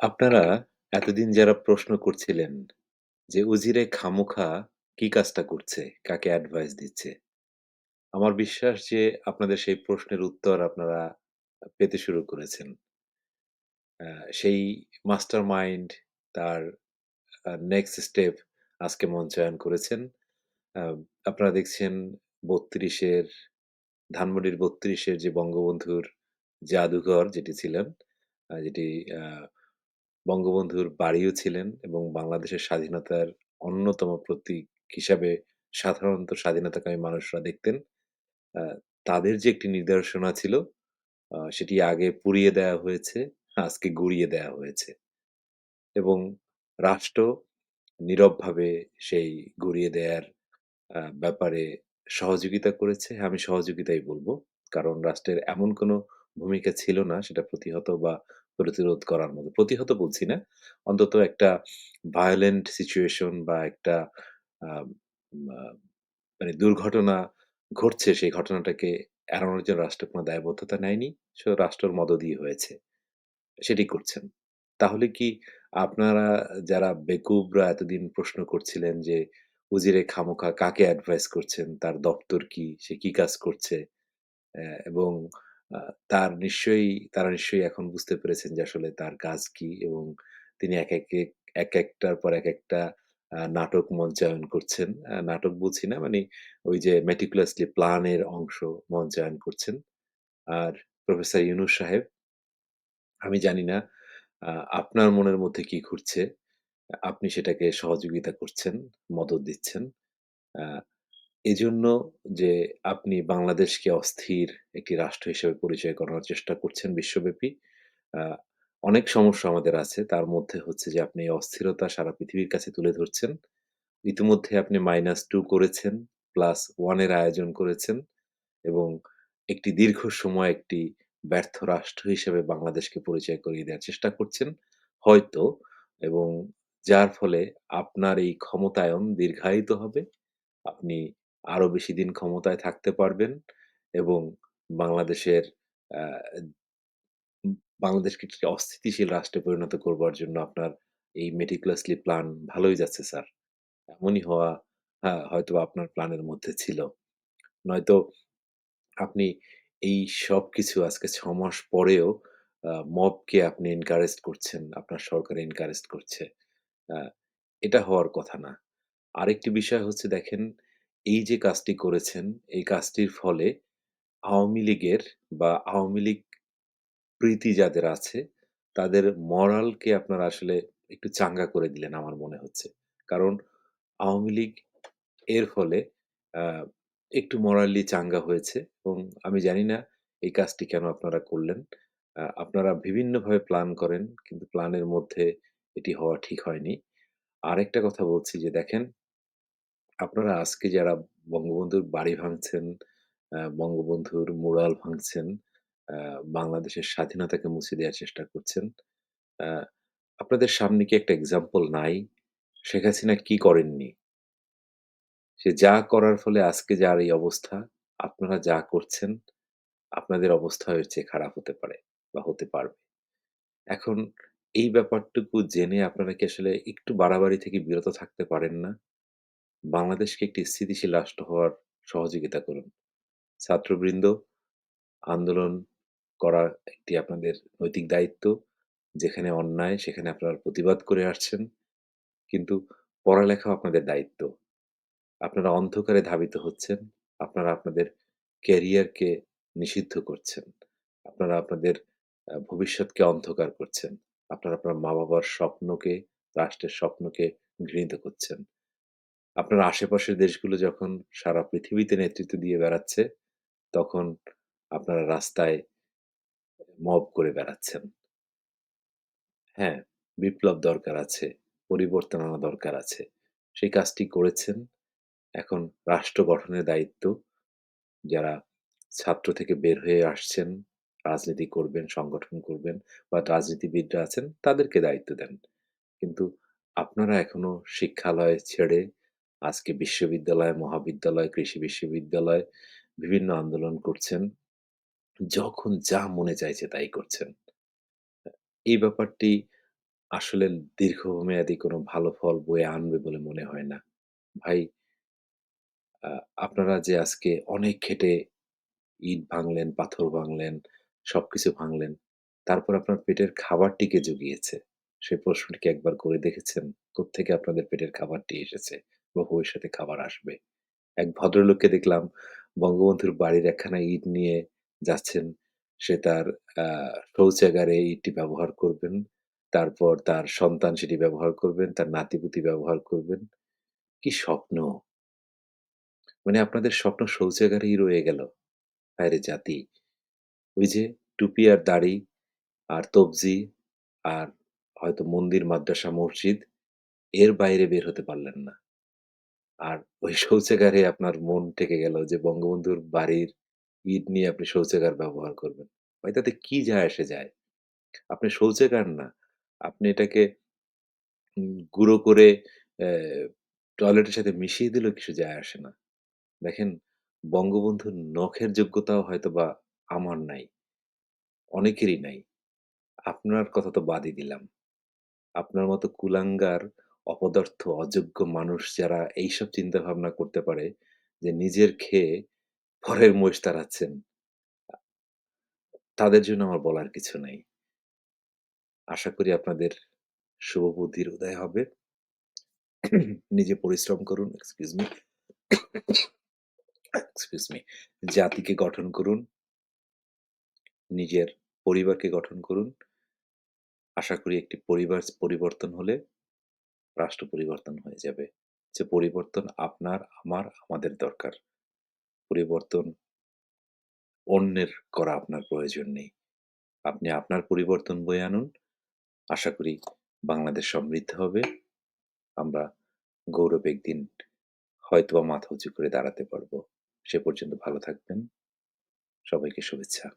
আপনারা এতদিন যারা প্রশ্ন করছিলেন যে উজিরে খামোখা কি কাজটা করছে? কাকে অ্যাডভাইস দিচ্ছে? আমার বিশ্বাস যে আপনাদের সেই প্রশ্নের উত্তর আপনারা পেতে শুরু করেছেন। আ সেই মাস্টারমাইন্ড তার নেক্সট স্টেপ আজকে মঞ্চায়ন করেছেন। আ আপনারা দেখছেন ৩২ এর ধানমন্ডির ৩২ এর যে বঙ্গবন্ধুর জাদুঘর যেটি ছিলেন, যেটি বঙ্গবন্ধুর বাড়িও ছিলেন এবং বাংলাদেশের স্বাধীনতার অন্যতম প্রতীক হিসাবে সাধারণত স্বাধীনতাকামী মানুষরা দেখতেন। তাদের যে একটি নিদর্শনা ছিল, সেটি আগে পুড়িয়ে দেয়া হয়েছে, আজকে গুঁড়িয়ে দেয়া হয়েছে এবং রাষ্ট্র নীরবভাবে সেই গুঁড়িয়ে দেয়ার আ ব্যাপারে সহযোগিতা করেছে। আমি সহযোগিতাই বলব কারণ রাষ্ট্রের এমন কোনো ভূমিকা ছিল না সেটা প্রতিহত বা প্রতিরোধ করার মতো। প্রতিহত বলছি না। অন্তত একটা ভায়োলেন্ট সিচুয়েশন বা একটা মানে দুর্ঘটনা ঘটছে সেই ঘটনাটাকে এড়ানোর জন্য রাষ্ট্র কোনো দায়বদ্ধতা নেয়নি। সো রাষ্ট্রের মদদেই হয়েছে। সেটি করছেন। তাহলে কি আপনারা যারা বেকুবরা এতদিন প্রশ্ন করছিলেন যে, উজিরে খামোখা কাকে অ্যাডভাইস করছেন? তার দপ্তর কি? সে কি কাজ করছে? এবং তার নিশ্চয়ই তারা নিশ্চয়ই এখন বুঝতে পেরেছেন যে আসলে তার কাজ কি এবং তিনি এক এক এক একটার পর এক একটা নাটক মঞ্চায়ন করছেন। নাটক বলছি না মানে ওই যে প্ল্যান এর অংশ মঞ্চায়ন করছেন। আর প্রফেসর ইউনুস সাহেব আমি জানি না আপনার মনের মধ্যে কি ঘুরছে? আপনি সেটাকে সহযোগিতা করছেন, মদত দিচ্ছেন। এজন্য যে আপনি বাংলাদেশকে অস্থির একটি রাষ্ট্র হিসেবে পরিচয় করানোর চেষ্টা করছেন বিশ্বব্যাপী। অনেক সমস্যা আমাদের আছে। তার মধ্যে হচ্ছে যে আপনি অস্থিরতা সারা পৃথিবীর কাছে তুলে ধরছেন। ইতিমধ্যে আপনি -2 করেছেন, +1 এর আয়োজন করেছেন এবং একটি দীর্ঘ সময় একটি ব্যর্থ রাষ্ট্র হিসেবে বাংলাদেশকে পরিচয় করিয়ে দেওয়ার চেষ্টা করছেন। হয়তো এবং যার ফলে আপনার এই ক্ষমতায়ন দীর্ঘায়িত হবে। আপনি আরও বেশি দিন ক্ষমতায় থাকতে পারবেন এবং বাংলাদেশের বাংলাদেশকে একটি অস্থিতিশীল রাষ্ট্রে পরিণত করবার জন্য আপনার এই meticulously প্ল্যান ভালোই যাচ্ছে স্যার। এমনই হওয়া হ্যাঁ, হয়তোবা আপনার প্ল্যানের মধ্যে ছিল। নয়তো আপনি এই সবকিছু আজকে ছ মাস পরেও মবকে আপনি এনকারেজ করছেন। আপনার সরকার এনকারেজ করছে। এটা হওয়ার কথা না। আরেকটি বিষয় হচ্ছে দেখেন, এই যে কাজটি করেছেন, এই কাজটির ফলে আওয়ামী লীগের বা আওয়ামী লীগ প্রীতি যাদের আছে, তাদের মরালকে আপনারা আসলে একটু চাঙ্গা করে দিলেন আমার মনে হচ্ছে। কারণ আওয়ামী লীগ এর ফলে একটু মরালি চাঙ্গা হয়েছে এবং আমি জানি না এই কাজটি কেন আপনারা করলেন। আপনারা বিভিন্নভাবে প্ল্যান করেন কিন্তু প্ল্যানের মধ্যে এটি হওয়া ঠিক হয়নি। আরেকটা কথা বলছি যে দেখেন আপনারা আজকে যারা বঙ্গবন্ধুর বাড়ি ভাঙছেন, বঙ্গবন্ধুর মুরাল ভাঙছেন, বাংলাদেশের স্বাধীনতাকে মুছে দেওয়ার চেষ্টা করছেন। আপনাদের সামনে কি একটা এক্সাম্পল নাই? শেখ হাসিনা কি করেননি? সে যা করার ফলে আজকে যার এই অবস্থা, আপনারা যা করছেন, আপনাদের অবস্থা চেয়ে খারাপ হতে পারে বা হতে পারবে। এখন এই ব্যাপারটুকু জেনে আপনারা কি আসলে একটু বাড়াবাড়ি থেকে বিরত থাকতে পারেন না? বাংলাদেশকে একটি স্থিতিশীল রাষ্ট্র হওয়ার সহযোগিতা করুন। ছাত্রবৃন্দ, আন্দোলন করা একটি আপনাদের নৈতিক দায়িত্ব। যেখানে অন্যায় সেখানে আপনারা প্রতিবাদ করে আসছেন। কিন্তু পড়ালেখাও আপনাদের দায়িত্ব। আপনারা অন্ধকারে ধাবিত হচ্ছেন। আপনারা আপনাদের ক্যারিয়ারকে নিষিদ্ধ করছেন। আপনারা আপনাদের ভবিষ্যৎকে অন্ধকার করছেন। আপনারা আপনার মা-বাবার স্বপ্নকে, রাষ্ট্রের স্বপ্নকে ঘৃণিত করছেন। আপনার আশেপাশের দেশগুলো যখন সারা পৃথিবীতে নেতৃত্ব দিয়ে বেড়াচ্ছে, তখন আপনারা রাস্তায় মব করে বেড়াচ্ছেন। হ্যাঁ, বিপ্লব দরকার আছে। পরিবর্তন আনা দরকার আছে। সেই কাজটি করেছেন। এখন রাষ্ট্র গঠনের দায়িত্ব যারা ছাত্র থেকে বের হয়ে আসছেন, রাজনীতি করবেন, সংগঠন করবেন বা রাজনীতিবিদরা আছেন তাদেরকে দায়িত্ব দেন। কিন্তু আপনারা এখনও শিক্ষালয় ছেড়ে আজকে বিশ্ববিদ্যালয়, মহাবিদ্যালয়, কৃষি বিশ্ববিদ্যালয় বিভিন্ন আন্দোলন করছেন। যখন যা মনে চাইছে তাই করছেন। এই ব্যাপারটি আসলে দীর্ঘমেয়াদী কোনো ভালো ফল বয়ে আনবে বলে মনে হয় না। ভাই আপনারা যে আজকে অনেক খেটে ইট ভাঙলেন, পাথর ভাঙলেন, সবকিছু ভাঙলেন। তারপর আপনার পেটের খাবারটিকে জুগিয়েছে? সেই প্রশ্নটিকে একবার করে দেখেছেন? কোত্থেকে আপনাদের পেটের খাবারটি এসেছে বা ভবিষ্যতে খাবার আসবে? এক ভদ্রলোককে দেখলাম বঙ্গবন্ধুর বাড়ির একখানা ইট নিয়ে যাচ্ছেন। সে তার আ শৌচাগারে ইটটি ব্যবহার করবেন। তারপর তার সন্তান সেটি ব্যবহার করবেন, তার নাতি-পুতি ব্যবহার করবেন। কি স্বপ্ন! মানে আপনাদের স্বপ্ন শৌচাগারেই রয়ে গেল। হায়রে জাতি! ওই যে টুপি আর দাড়ি আর তবজি আর হয়তো মন্দির, মাদ্রাসা, মসজিদ এর বাইরে বের হতে পারলেন না। আর ওই শৌচাগারে আপনার মন টেকে গেল যে বঙ্গবন্ধুর বাড়ির ইট নিয়ে আপনি শৌচাগার ব্যবহার করবেন। ভাই তাতে কি যায় আসে যায়? আপনি শৌচাগার না। আপনি এটাকে গুঁড়ো করে অ্যা টয়লেটের সাথে মিশিয়ে দিলেও কিছু যায় আসে না। দেখেন বঙ্গবন্ধুর নখের যোগ্যতাও হয়তো বা আমার নাই। অনেকেরই নাই। আপনার কথা তো বাদই দিলাম। আপনার মতো কুলাঙ্গার, অপদার্থ, অযোগ্য মানুষ যারা এইসব চিন্তা ভাবনা করতে পারে যে নিজের খেয়ে পরের মহিষ তাড়াচ্ছেন, তাদের জন্য আমার বলার কিছু নাই। আশা করি আপনাদের শুভ বুদ্ধির উদয় হবে। নিজে পরিশ্রম করুন, এক্সকিউজ মি। Excuse me. জাতিকে গঠন করুন। নিজের পরিবারকে গঠন করুন। আশা করি একটি পরিবার পরিবর্তন হলে রাষ্ট্র পরিবর্তন হয়ে যাবে। যে পরিবর্তন আপনার, আমার, আমাদের দরকার। পরিবর্তন অন্যের করা আপনার প্রয়োজন নেই। আপনি আপনার পরিবর্তন বয়ে আনুন। আশা করি বাংলাদেশ সমৃদ্ধ হবে। আমরা গৌরব একদিন হয়তোবা মাথা উঁচু করে দাঁড়াতে পারব সে পর্যন্ত ভালো থাকবেন। সবাইকে শুভেচ্ছা।